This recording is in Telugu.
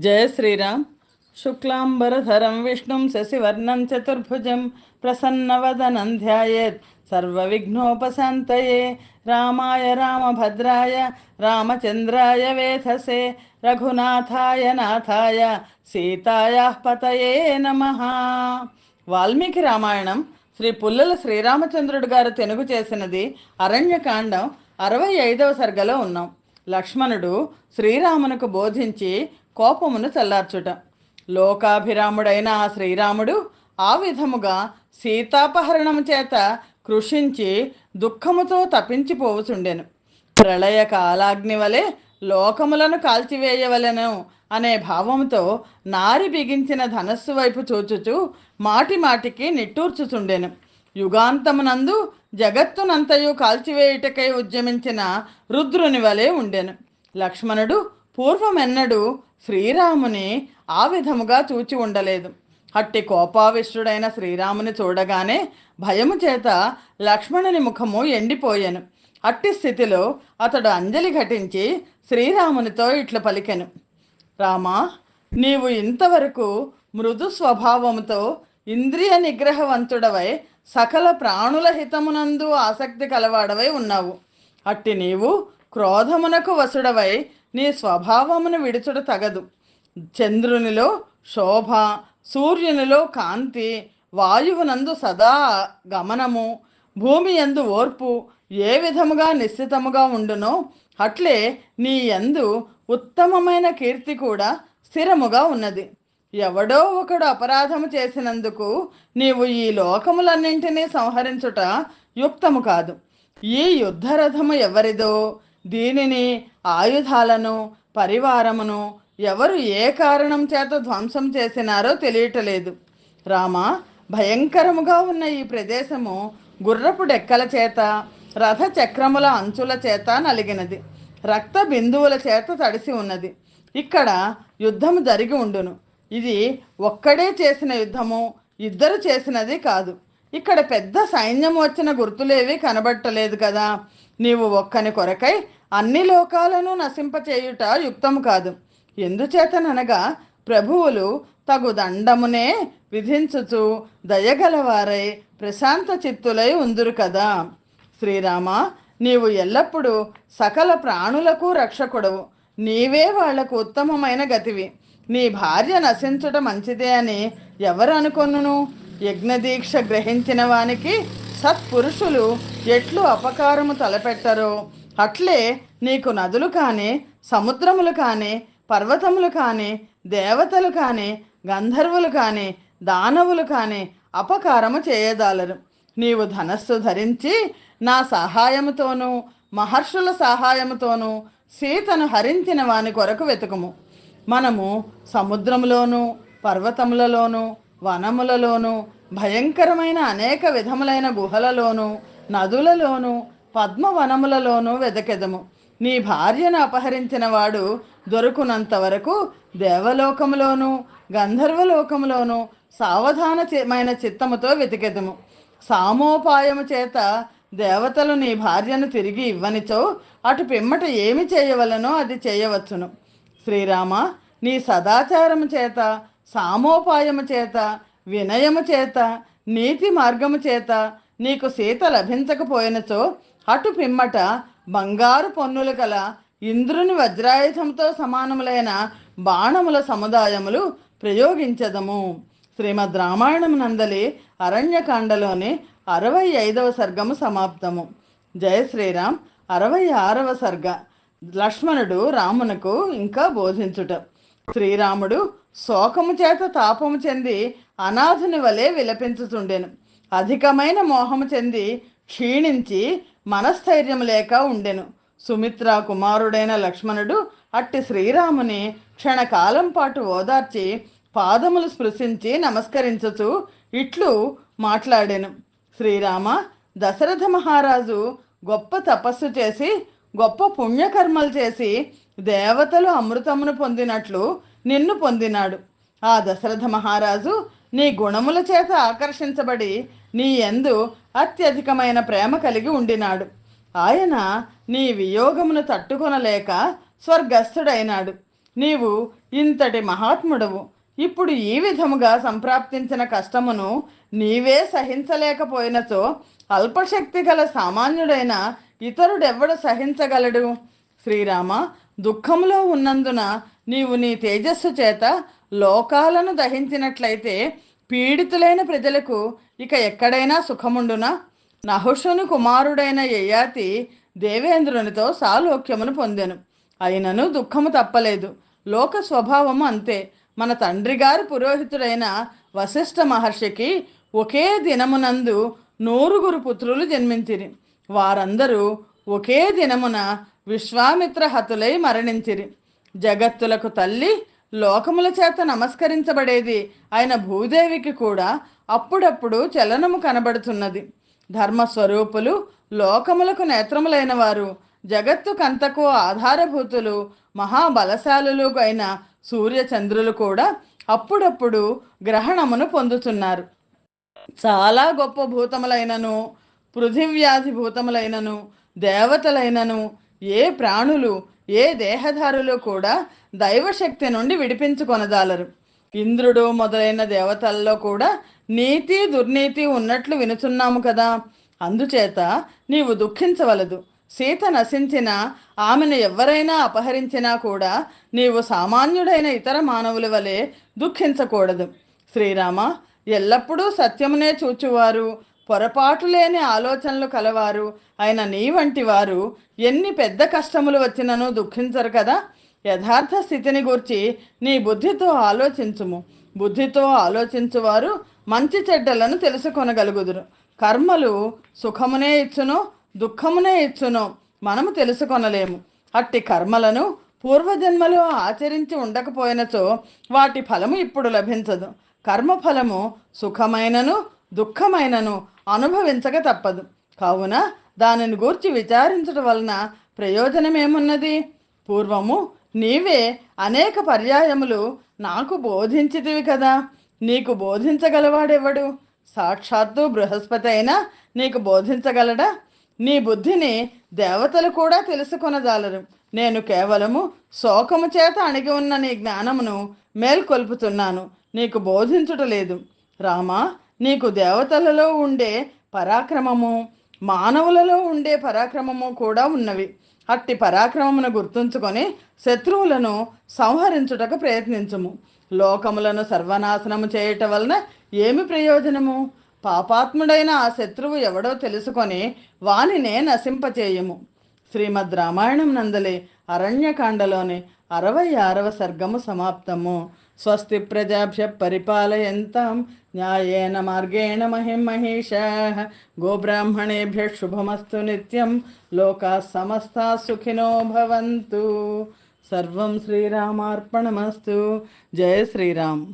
జయ శ్రీరామ్. శుక్లాంబరధరం విష్ణుం శశివర్ణం చతుర్భుజం ప్రసన్నవదనం ధ్యాయేత్ సర్వవిఘ్నోపశాంతయే. రామాయ రామభద్రాయ. రామచంద్రాయ వేధసే. రఘునాథాయ నాథాయ. సీతాయా పతయే నమ. వాల్మీకి రామాయణం శ్రీ పుల్లల శ్రీరామచంద్రుడు గారు తెనుగు చేసినది అరణ్యకాండం అరవై ఐదవ సర్గలో ఉన్నాం. లక్ష్మణుడు శ్రీరామునకు బోధించి కోపమును చల్లార్చుట. లోకాభిరాముడైన ఆ శ్రీరాముడు ఆ విధముగా సీతాపహరణము చేత కృషించి దుఃఖముతో తప్పించిపోవుచుండెను. ప్రళయ కాలాగ్ని వలె లోకములను కాల్చివేయవలెను అనే భావంతో నారి బిగించిన ధనస్సు వైపు చూచుచు మాటి మాటికి నిట్టూర్చుచుండెను. యుగాంతమునందు జగత్తునంతయు కాల్చివేయుటకై ఉద్యమించిన రుద్రుని వలె ఉండెను. లక్ష్మణుడు పూర్వమెన్నడూ శ్రీరాముని ఆ విధముగా చూచి ఉండలేదు. అట్టి కోపావిష్టుడైన శ్రీరాముని చూడగానే భయము చేత లక్ష్మణుని ముఖము ఎండిపోయాను. అట్టి స్థితిలో అతడు అంజలి ఘటించి శ్రీరామునితో ఇట్లు పలికెను. రామా నీవు ఇంతవరకు మృదు స్వభావముతో ఇంద్రియ నిగ్రహవంతుడవై సకల ప్రాణుల హితమునందు ఆసక్తి కలవాడవై ఉన్నావు. అట్టి నీవు క్రోధమునకు వసుడవై నీ స్వభావమును విడుచుట తగదు. చంద్రునిలో శోభ సూర్యునిలో కాంతి వాయువునందు సదా గమనము. భూమి యందు ఓర్పు ఏ విధముగా నిశ్చితముగా ఉండునో అట్లే నీ యందు ఉత్తమమైన కీర్తి కూడా స్థిరముగా ఉన్నది. ఎవడో ఒకడు అపరాధము చేసినందుకు నీవు ఈ లోకములన్నింటినీ సంహరించుట యుక్తము కాదు. ఈ యుద్ధరథము ఎవరిదో దీనిని ఆయుధాలను పరివారమును ఎవరు ఏ కారణం చేత ధ్వంసం చేసినారో తెలియటలేదు. రామ భయంకరముగా ఉన్న ఈ ప్రదేశము గుర్రపు డెక్కల చేత రథ చక్రముల అంచుల చేత నలిగినది. రక్త బిందువుల చేత తడిసి ఉన్నది. ఇక్కడ యుద్ధము జరిగి ఉండును. ఇది ఒక్కడే చేసిన యుద్ధము ఇద్దరు చేసినది కాదు. ఇక్కడ పెద్ద సైన్యం వచ్చిన గుర్తులేవి కనబట్టలేదు కదా. నీవు ఒక్కని కొరకై అన్ని లోకాలను నశింపచేయుట యుక్తము కాదు. ఎందుచేతననగా ప్రభువులు తగు దండమునే విధించుచు దయగలవారై ప్రశాంత చిత్తులై ఉందురు కదా. శ్రీరామ నీవు ఎల్లప్పుడూ సకల ప్రాణులకు రక్షకుడవు. నీవే వాళ్ళకు ఉత్తమమైన గతివి. నీ భార్య నశించుట మంచిదే అని ఎవరు అనుకొనును యజ్ఞదీక్ష గ్రహించిన వానికి సత్పురుషులు ఎట్లు అపకారము తలపెట్టరో? అట్లే నీకు నదులు కానీ సముద్రములు కానీ పర్వతములు కానీ దేవతలు కానీ గంధర్వులు కానీ దానవులు కానీ అపకారము చేయదాలరు. నీవు ధనస్సు ధరించి నా సహాయముతోనూ మహర్షుల సహాయముతోనూ సీతను హరించిన వాని కొరకు వెతుకుము. మనము సముద్రములోను పర్వతములలోను వనములలోను భయంకరమైన అనేక విధములైన గుహలలోను నదులలోను పద్మవనములలోనూ వెదకెదము. నీ భార్యను అపహరించిన వాడు దొరుకునంత వరకు దేవలోకములోను గంధర్వలోకములోనూ సావధానమైన చిత్తముతో వెతికెదము. సామోపాయము చేత దేవతలు నీ భార్యను తిరిగి ఇవ్వనిచో అటు పిమ్మట ఏమి చేయవలనో అది చేయవచ్చును. శ్రీరామ నీ సదాచారము చేత సామోపాయము చేత వినయము చేత నీతి మార్గము చేత నీకు సీత లభించకపోయినచో అటు పిమ్మట బంగారు పన్నులు కల ఇంద్రుని వజ్రాయుధంతో సమానములైన బాణముల సముదాయములు ప్రయోగించదము. శ్రీమద్ రామాయణం నందలి అరణ్యకాండలోని అరవై ఐదవ సర్గము సమాప్తము. జయ శ్రీరామ్. అరవై ఆరవ సర్గ. లక్ష్మణుడు రామునకు ఇంకా బోధించుట. శ్రీరాముడు శోకము చేత తాపము చెంది అనాథుని వలె విలపించుతుండెను అధికమైన మోహము చెంది క్షీణించి మనస్థైర్యం లేక ఉండెను. సుమిత్ర కుమారుడైన లక్ష్మణుడు అట్టి శ్రీరాముని క్షణకాలం పాటు ఓదార్చి పాదములు స్పృశించి నమస్కరించుచు ఇట్లు మాట్లాడెను. శ్రీరామ దశరథ మహారాజు గొప్ప తపస్సు చేసి గొప్ప పుణ్యకర్మలు చేసి దేవతలు అమృతమును పొందినట్లు నిన్ను పొందినాడు. ఆ దశరథ మహారాజు నీ గుణముల చేత ఆకర్షించబడి నీ ఎందు అత్యధికమైన ప్రేమ కలిగి ఉండినాడు. ఆయన నీ వియోగమును తట్టుకొనలేక స్వర్గస్థుడైనాడు. నీవు ఇంతటి మహాత్ముడవు. ఇప్పుడు ఈ విధముగా సంప్రాప్తించిన కష్టమును నీవే సహించలేకపోయినచో అల్పశక్తి గల సామాన్యుడైన ఇతరుడెవ్వడు సహించగలడు? శ్రీరామ దుఃఖంలో ఉన్నందున నీవు నీ తేజస్సు చేత లోకాలను దహించినట్లయితే పీడితులైన ప్రజలకు ఇక ఎక్కడైనా సుఖముండునా? నహుషుని కుమారుడైన యయాతి దేవేంద్రునితో సాలోక్యమును పొందెను. అయినను దుఃఖము తప్పలేదు. లోక స్వభావము అంతే. మన తండ్రిగారి పురోహితుడైన వశిష్ఠ మహర్షికి ఒకే దినమునందు నూరుగురు పుత్రులు జన్మించిరి. వారందరూ ఒకే దినమున విశ్వామిత్ర హతులై మరణించిరి. జగత్తులకు తల్లి లోకముల చేత నమస్కరించబడేది ఆయన భూదేవికి కూడా అప్పుడప్పుడు చలనము కనబడుతున్నది. ధర్మస్వరూపులు లోకములకు నేత్రములైన వారు జగత్తుకంతకు ఆధారభూతులు మహాబలశాలులు అయిన సూర్యచంద్రులు కూడా అప్పుడప్పుడు గ్రహణమును పొందుతున్నారు. చాలా గొప్ప భూతములైనను పృథివ్యాధి భూతములైనను దేవతలైనను ఏ ప్రాణులు ఏ దేహధారులు కూడా దైవశక్తి నుండి విడిపించుకొనజాలరు. ఇంద్రుడు మొదలైన దేవతల్లో కూడా నీతి దుర్నీతి ఉన్నట్లు వినుచున్నాము కదా. అందుచేత నీవు దుఃఖించవలదు. సీత నశించిన ఆమెను ఎవరైనా అపహరించినా కూడా నీవు సామాన్యుడైన ఇతర మానవుల వలె దుఃఖించకూడదు. శ్రీరామ ఎల్లప్పుడూ సత్యమునే చూచువారు. పొరపాటు లేని ఆలోచనలు కలవారు. అయిన నీ వంటి వారు ఎన్ని పెద్ద కష్టములు వచ్చినను దుఃఖించరు కదా. యథార్థ స్థితిని గూర్చి నీ బుద్ధితో ఆలోచించుము. బుద్ధితో ఆలోచించువారు మంచి చెడ్డలను తెలుసుకొనగలుగుదురు. కర్మలు సుఖమునే ఇచ్చును దుఃఖమునే ఇచ్చును మనము తెలుసుకొనలేము. అట్టి కర్మలను పూర్వజన్మలో ఆచరించి ఉండకపోయినచో వాటి ఫలము ఇప్పుడు లభించదు. కర్మఫలము సుఖమైనను దుఃఖమైనను అనుభవించక తప్పదు. కావున దానిని గూర్చి విచారించడం వలన ప్రయోజనమేమున్నది? పూర్వము నీవే అనేక పర్యాయములు నాకు బోధించితివి కదా. నీకు బోధించగలవాడెవడు? సాక్షాత్తు బృహస్పతి అయినా నీకు బోధించగలడా? నీ బుద్ధిని దేవతలు కూడా తెలుసుకొనజాలరు. నేను కేవలము శోకము చేత అణిగి ఉన్న నీ జ్ఞానమును మేల్కొల్పుతున్నాను. నీకు బోధించుట లేదు. రామా నీకు దేవతలలో ఉండే పరాక్రమము మానవులలో ఉండే పరాక్రమము కూడా ఉన్నవి. అట్టి పరాక్రమమును గుర్తుంచుకొని శత్రువులను సంహరించుటకు ప్రయత్నించుము. లోకములను సర్వనాశనము చేయట వలన ఏమి ప్రయోజనము? పాపాత్ముడైన ఆ శత్రువు ఎవడో తెలుసుకొని వానినే నశింపచేయము. శ్రీమద్ రామాయణం నందలి అరణ్యకాండలోని అరవై ఆరవ సర్గము సమాప్తము. స్వస్తి ప్రజాభ్య పరిపాలయంతాం న్యాయేన మార్గేణ మహిం మహిషా గోబ్రాహ్మణేభ్య శుభమస్తు నిత్యం లోకా సమస్తా సుఖినో భవంతు సర్వం శ్రీరామార్పణమస్తు జయ శ్రీరామ్